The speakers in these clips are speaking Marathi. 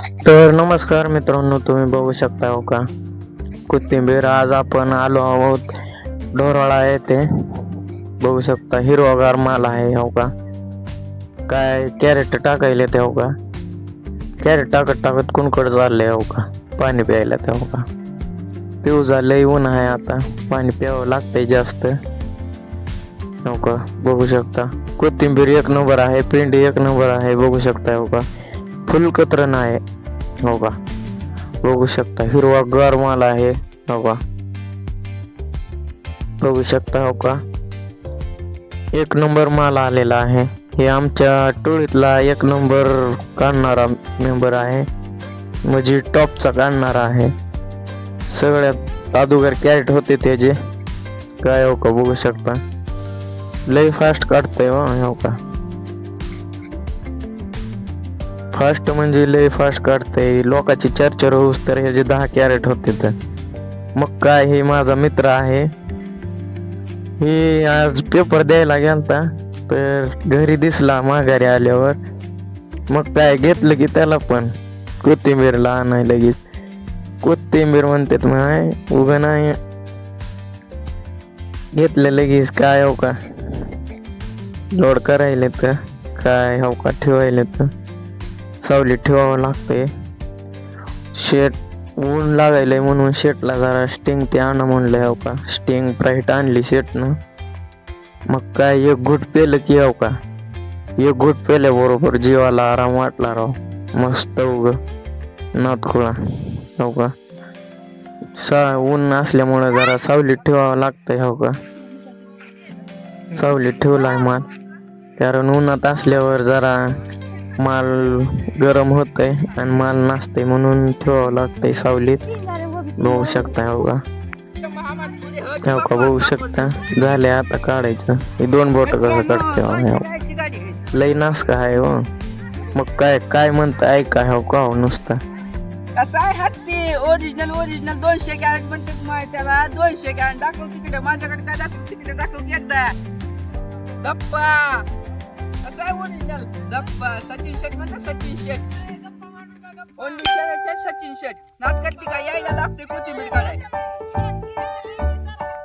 तर नमस्कार मित्रांनो, तुम्ही बघू शकता हो का? कोथिंबीर आज आपण आलो आहोत ढोराळा येथे. बघू शकता, हिरवागार माल आहे हो का? काय कॅरेट टाकायला ते हो का? कॅरेट टाकत टाकत कुणकड चाललंय हो का? पाणी प्यायला ते हो का? पिऊ झालंय ऊन आहे आता. पाणी प्यावं लागतंय जास्त. हो का? बघू शकता. कोथिंबीर एक नंबर आहे, पेंडी एक नंबर आहे, बघू शकता हो का? फुल कतरण आहे. हो का? बघू शकता हिरवा गार माल आहे. हो का? बघू शकता हो का? एक नंबर माल आलेला आहे. हे आमच्या टोळीतला एक नंबर काढणारा मेंबर आहे. म्हणजे टॉपचा काढणारा आहे. सगळ्यात अगोदर कॅरेट होते त्याचे काय हो का? बघू शकता. लय फास्ट काढतंय हो, हो का? फास्ट म्हणजे लय फास्ट काढतंय. लोकांची चर्चा होऊस तर ह्याचे दहा कॅरेट होते तर. मग काय हे माझा मित्र आहे. हे आज पेपर द्यायला गेलता तर घरी दिसला माघारी आल्यावर. मग काय घेतलं की त्याला पण. कोथिंबीरला आणाय लगेच. कोथिंबीर म्हणतात माय उगा नाही. घेतलं लगेच काय हो का? लोड करायले तर काय हो का? ठेवायला तर सावलीत ठेवावं लागते शेट ऊन लागायलंय म्हणून शेटला जरा स्टिंग ते आणा म्हणलं हो का? स्टिंग प्राईट आणली शेटनं. मग काय एक घुट पेलं की हो का? एक घुट पेल्याबरोबर जीवाला आराम वाटला राव. मस्त उग. नातखुळा. हो का? सा ऊन असल्यामुळे जरा सावलीत ठेवावं लागतंय हो का? सावलीत ठेवलाय माल कारण उन्हात असल्यावर जरा माल गरम होतंय आणि माल नाचतंय म्हणून ठेवावं लागतंय सावलीत. बघू शकता हो का? हो का? बघू शकता. झाले आता काढायचं. हे दोन बोट कसं काढते हो? लई नास का आहे हो? मग काय काय म्हणता? ऐका हो का हो नुसता? कसं आहे हत्ती? ओरिजिनल ओरिजिनल दोनशे कॅरेट म्हणतात माय त्याला. दोनशे कॅरेट दाखव तिकडे. माझ्याकडे काय दाखव तिकडे? दाखव एकदा. ओरिजिनल दप्पा सचिन शेठ म्हणतात सचिन शेठ ओनली शेठ सचिन शेठ यायला लागते कोथिंबीर काढायला.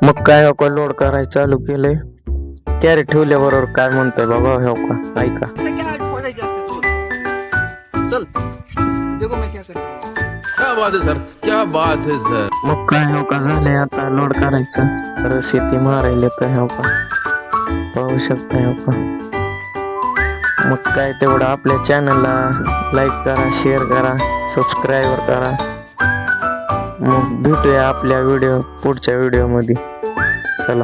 मग काय हो का लोड करायचं चालू केलंय? कॅरेट ठेवल्याबरोबर काय म्हणतोय बाबा हो का? ऐका. चल. देखो मैं क्या करता. हूँ क्या बात है सर क्या बात है सर मग काय हो का झालंय आता लोड करायचं? तर शेती मारायला तर हो का? पाहू शकता हो का? मग काय तेवढं आपल्या चॅनलला लाईक करा शेअर करा सबस्क्राईबर करा. मग भेटूया आपल्या व्हिडिओ पुढच्या व्हिडिओमध्ये चला.